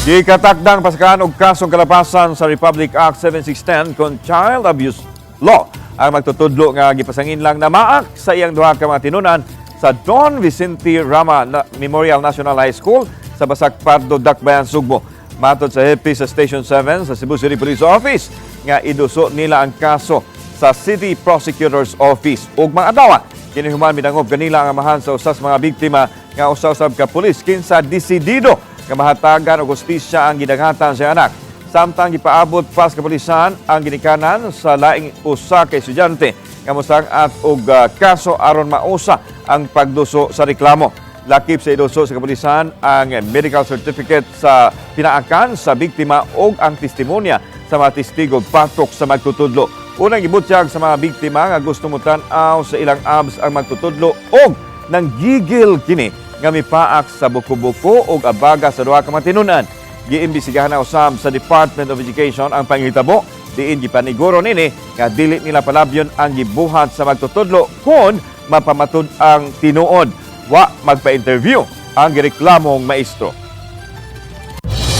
Gikatakdang pasakaan og kasong kalapasan sa Republic Act 7610 kon child abuse law ang magtutudlo nga gipasangin lang na maak sa iyang duha ka mga tinunan sa Don Vicente Rama Memorial National High School sa Basak Pardo, Dakbayan, Sugbo. Matod sa hepe sa Station 7 sa Cebu City Police Office nga iduso nila ang kaso sa City Prosecutor's Office ug mga adlaw kini human midangob kanila ang amahan sa usas mga biktima nga usaw-usab ka pulis kinsa desidido nga mahatagan og hustisya ang gidangatan sa anak. Samtang gipaabot pas kapulisan ang ginikanan sa laing usa ka estudyante nga mosangat og ah, kaso aron mausa ang pagduso sa reklamo. Lakip sa iduso sa kapulisan ang medical certificate sa pinaakan sa biktima og ang testimonya sa mga testigo patok sa magtutudlo. Unang gibutyag sa mga biktima nga gusto mo tan-aw sa ilang abs ang magtutudlo og nang gigil kini nga mipaak sa buko-buko og abaga sa duha ka matinunan. Giimbisigahan na usab sa Department of Education ang pangitabo diin gipaniguro nini nga dili nila palabyon ang gibuhat sa magtutudlo kun mapamatud ang tinuod wa magpa-interview ang gireklamong maestro.